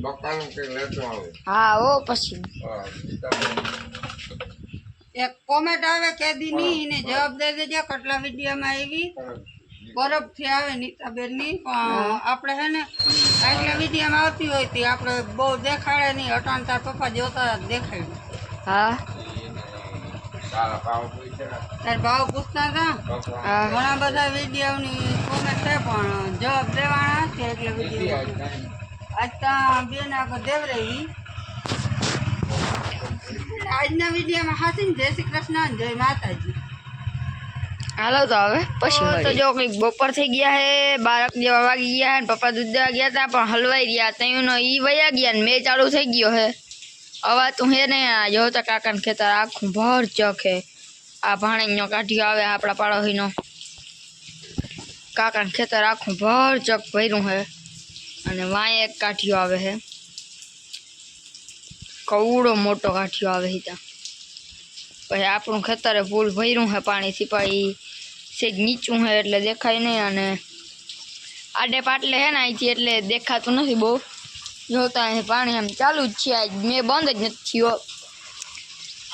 મકાન કે લેતો આવે હા ઓ પછી એક કોમેન્ટ આવે કે દીની ને જવાબ દઈ દેજો કેટલા વિડીયોમાં આવી બરફથી આવે નીતાબેનની આપણે હે ને આટલા વિડીયામાં આવતી હોય તે આપણે બહુ દેખાડે નહીં અટાણતા પપ્પા જોતા દેખાય હા તાર ભાવ પૂછતા હતા ઘણા બધા વિડીયોની કોમેન્ટ છે પણ જવાબ દેવાના છે એટલે વિડીયો आज ता बेना को देवरे ही आज न वीडियो में हासिन जय श्री कृष्ण जय माताजी आलो तो अब पसी तो जो कोई बपर થઈ ગયા હે બારક દેવાવા ગયા હે અને પપડુ દેવા ગયા તા પણ હલવાઈ રહ્યા તયું નો ઈ વયા ગયા ને મે ચાલુ થઈ ગયો હે આવા તું હે ને આ જો તો કાકાન ખેતર આખું ભર ચક હે આ ભાણે ન્યો કાઢ્યો આવે આપડા પડોસીનો કાકાન ખેતર આખું ભર ચક ભરું હે અને માં એક કાઠિયો આવે છે કૌડ મોટો કાઠિયો આવે છે તા પછી આપણું ખેતરે ફૂલ ભર્યું છે પાણી સિપાઈ સે નીચું હે એટલે દેખાય નહી અને આડે પાટલે હે ને આથી એટલે દેખાતું નથી બહુ જોતા હે પાણી આમ ચાલુ જ છે આજ મે બંધ જ નથી ઓ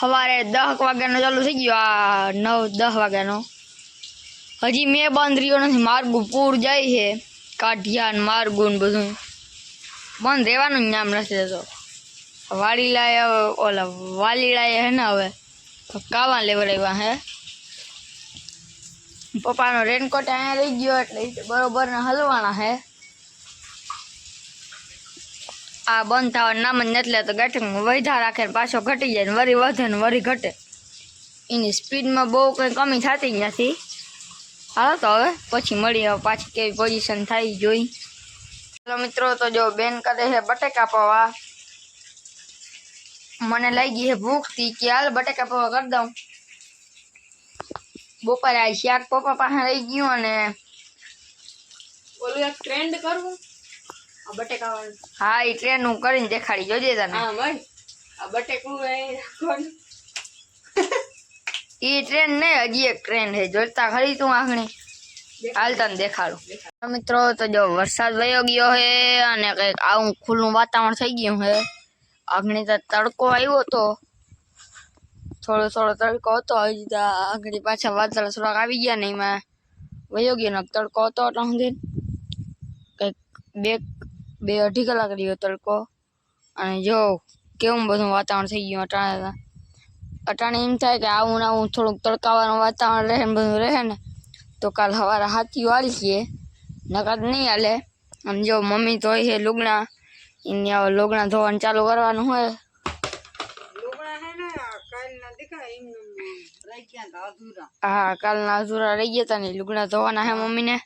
હવારે 10 વાગ્યા નો ચાલુ થઈ ગયો આ 9 10 વાગ્યા નો હજી મે બંધ રયો નથી માર ગુપુર જાય છે કાઢિયાન મારગુન બધું બંધ રહેવાનું નામ નથી દેતો વાલીલાએ હવે ઓલા વાલીલાએ હે ને હવે કાવા લેવડાવ્યા હે પપ્પાનો રેનકોટ અહીંયા રહી ગયો એટલે બરોબર ને હલવાના હે આ બંધ થવા નામ જ નથી લેતો ગાંઠકમાં વધા રાખે પાછો ઘટી જાય ને વરી વધે ને વરી ઘટે એની સ્પીડમાં બહુ કંઈ કમી થતી જ નથી હાલો તો હવે પછી મળીએ પાછી કેવી પોઝિશન થાય જોઈ ચાલો મિત્રો તો જો બેન કરે છે બટેકા પૌવા મને લાગી છે ભૂખ થી કે હાલ બટેકા પૌવા કરી દઉં બપોરે આ શાક પપ્પા પાસે રહી ગયું અને ઓલું એક ટ્રેન્ડ કરવું આ બટેકા હા એ ટ્રેન્ડ હું કરીને દેખાડી જોજે તને હા ભાઈ આ બટેકું કોણ એ ટ્રેન નહીં હજી એક ટ્રેન છે જોતા ખરી તું આંગણે હાલતા ને દેખાડું મિત્રો તો જો વરસાદ વયો ગયો છે અને કંઈક આવું ખુલ્લું વાતાવરણ થઈ ગયું છે આગણી તો તડકો આવ્યો હતો થોડો થોડો તડકો હતો હજી તો આગળ પાછા વાદળ થોડાક આવી ગયા ને એમાં વયો ગયો તડકો હતો સુધી કંઈક બે બે અઢી કલાક રહ્યો તડકો અને જો કેવું બધું વાતાવરણ થઈ ગયું અટાણે અટણ એમ થાય કે આ હું ના હું થોડું તડકાવાનું વાતાવરણ રહેવું રહે ને તો કાલ હવરા હાથીઓ આલશે નકર નઈ આલે સમજો મમ્મી તોય છે લુગણા ઇન્યા લોગણા ધોવાનું ચાલુ કરવાનું હોય લોગણા હે ને કાલ નદી કા ઇમમ રહી ગયા અધૂરા હા કાલ ના અધૂરા રહી ગયા તો ને લુગણા ધોવાના હે મમ્મીને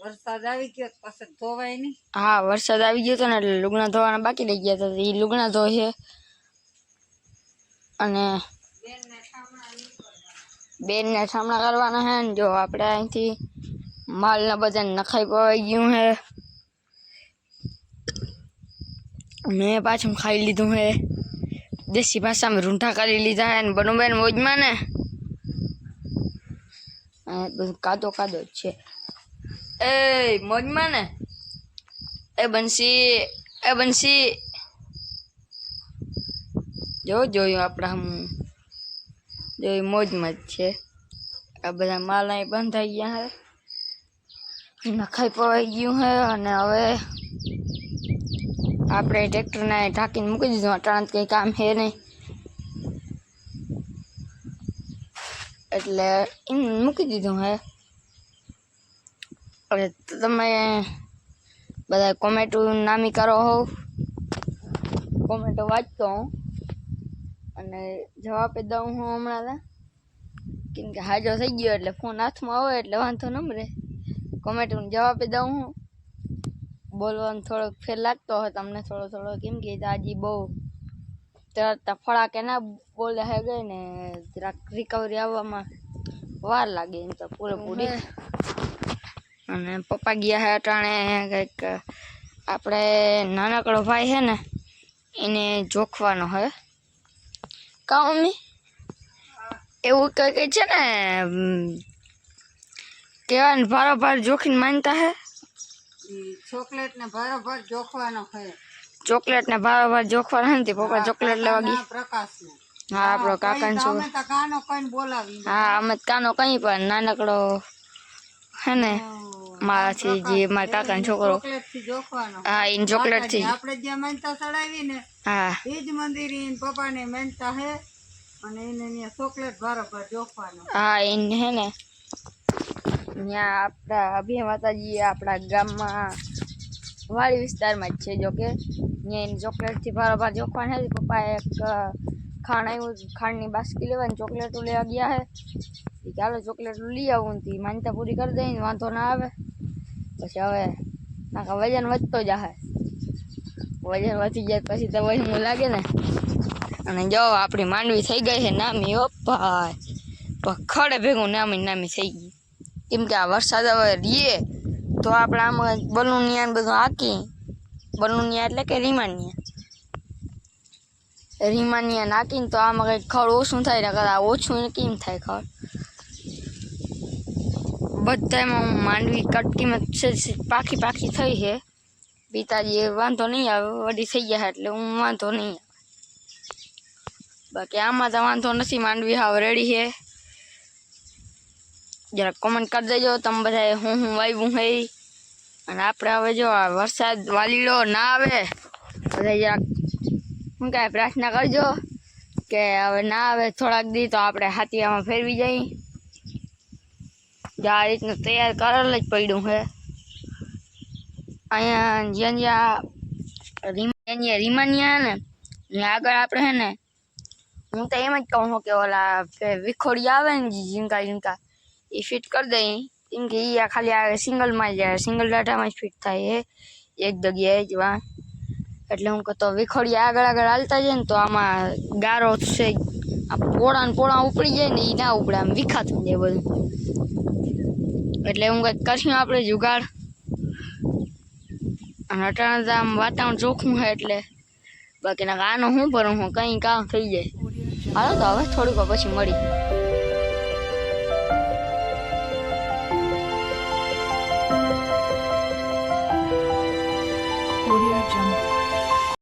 વરસાદ આવી ગયો તો પછી ધોવાય ની હા વરસાદ આવી ગયો તો ને લુગણા ધોવાના બાકી રહી ગયા તો ઈ લુગણા ધોય છે અને બેનને ઠામણા કરવાના છે ને જો આપણે અહીંથી માલના બધા નખાઈ પવાઈ ગયું છે મેં પાછું ખાઈ લીધું છે દેશી ભાષામાં રૂંઠા કરી લીધા છે ને બનુબેન મોજમાં ને બધું કાદો કાદો જ છે એ મોજમાં ને એ બંસી એ બંસી જો જોયું આપણે હમ જો એ મોજમાં જ છે આ બધા માલ અહીં બંધ થઈ ગયા છે નખાઈ પવાઈ ગયું હે અને હવે આપણે ટ્રેક્ટરને ઢાંકીને મૂકી દીધું અટાણત કંઈ કામ છે નહીં એટલે એમ મૂકી દીધું હે એટલે તમે બધા કોમેન્ટ નામી કરો હોવ કોમેટો વાંચતો હું અને જવાબ આપી દઉં હું આમણા કે હાજો થઈ ગયો એટલે ફોન હાથમાં હોય એટલે વાં તો નમ રે કમેન્ટ નું જવાબ આપી દઉં હું બોલવાનું થોડું ફેર લાગતો હોય તમને થોડો થોડો કેમ કે તાજી બહુ તફળા કેને બોલે હગે ને તરા રિકવરી આવવામાં વાર લાગે તો પૂરે પૂરી અને પપ્પા ગયા છે આટાણે કે આપડે નાનકડો ભાઈ છે ને એને જોખવાનો છે કા મમ્મી એવું કંઈક છે ને કહેવાય ને ભાર જોખીને માનતા હે ચોકલેટ ને ભારોભાર જોખવાનો હે ચોકલેટ ને ભારોભાર જોખવાનો નથી પપ્પા ચોકલેટ લેવા ગઈ પ્રકાશ હા આપણો કાકા ને અમે કાનો કઈ બોલાવી હા અમે કાનો કઈ પણ નાનકડો હે ને માસી જી માંટા કન ચોકલેટ થી જોખવાનો આ ઇન ચોકલેટ થી આપણે ધ્યા મંતા ચડાવી ને હા ઈજ મંદિર ઈ ને પપ્પા ને મંતા હે અને ઇને ઇને ચોકલેટ ભારો ભારો જોખવાનો હા ઇન હે ને ન્યા આપડા અભે માતાજી આપડા ગામ માં વાળી વિસ્તાર માં છે જો કે ન્યા ઇન ચોકલેટ થી ભારો ભારો જોખવાન હે કે પપ્પા એક ખાણ ઉ ખાણ ની બાસ્કી લેવા ને ચોકલેટો લેવા ગયા હે કે ચાલો ચોકલેટો લઈ આવું થી માંતા પૂરી કરી દે ને વાંતો ના આવે પછી હવે નાખા વજન વધતો જ જાહે વજન વધી જાય પછી તો વહી હું લાગે ને અને જો આપણી માંડવી થઈ ગઈ છે નામી ઓ ભાઈ પખડે ભેગું નામી નામી થઈ ગઈ કેમ કે આ વરસાદ હવે રીએ તો આપણે આમ બલુનિયા બધું હાકી બલુનિયા એટલે કે રીમાનિયા રીમાનિયા નાખીને તો આમાં કંઈક ખડ ઓછું થાય ને કદાચ ઓછું કેમ થાય ખડ બતાય માં માંડવી કટકી માં છે પાખી પાખી થઈ છે પિતાજી વાંટો નહી આવે વડી થઈ ગયા એટલે હું વાંટો નહી બાકી આમાં જવાનું નથી માંડવી આવ રેડી છે જરા કમેન્ટ કરી દેજો તમે બધા હું હું વાયવું હે અને આપડે હવે જો આ વરસાદ વાલીડો ના આવે અને જરા હું કાય પ્રાર્થના કરજો કે હવે ના આવે થોડા દી તો આપણે હાતીયામાં ફેરવી જઈએ ગાડીને તૈયાર કરળ જ પડ્યું હે આયા જિયા જિયા રીમનિયા રીમનિયા ને ને આગળ આપણે હે ને હું તો એમ જ કહું છું કે ઓલા કે વિખોળી આવે ને જિનકા ઇનકા ફીટ કર દે એમ કે ઇયા ખાલી સિંગલ માં સિંગલ ડેટા માં ફીટ થાય એ એકદગિયે જ વા એટલે હું કતો વિખોળી આગળ આગળ હાલતા જાય ને તો આમાં ગારો છે આ પોડા ને પોડા ઉપડી જાય ને ઇ ના ઉપડામ વિખાત દે બોલ એટલે હું કંઈક કરશું આપણે જુગાડ અને અટાણા તો આમ વાતાવરણ ચોખ્ખું છે એટલે બાકીના કાનો શું ભરું હું કંઈ કામ થઈ જાય હાલો તો હવે થોડીક પછી મળી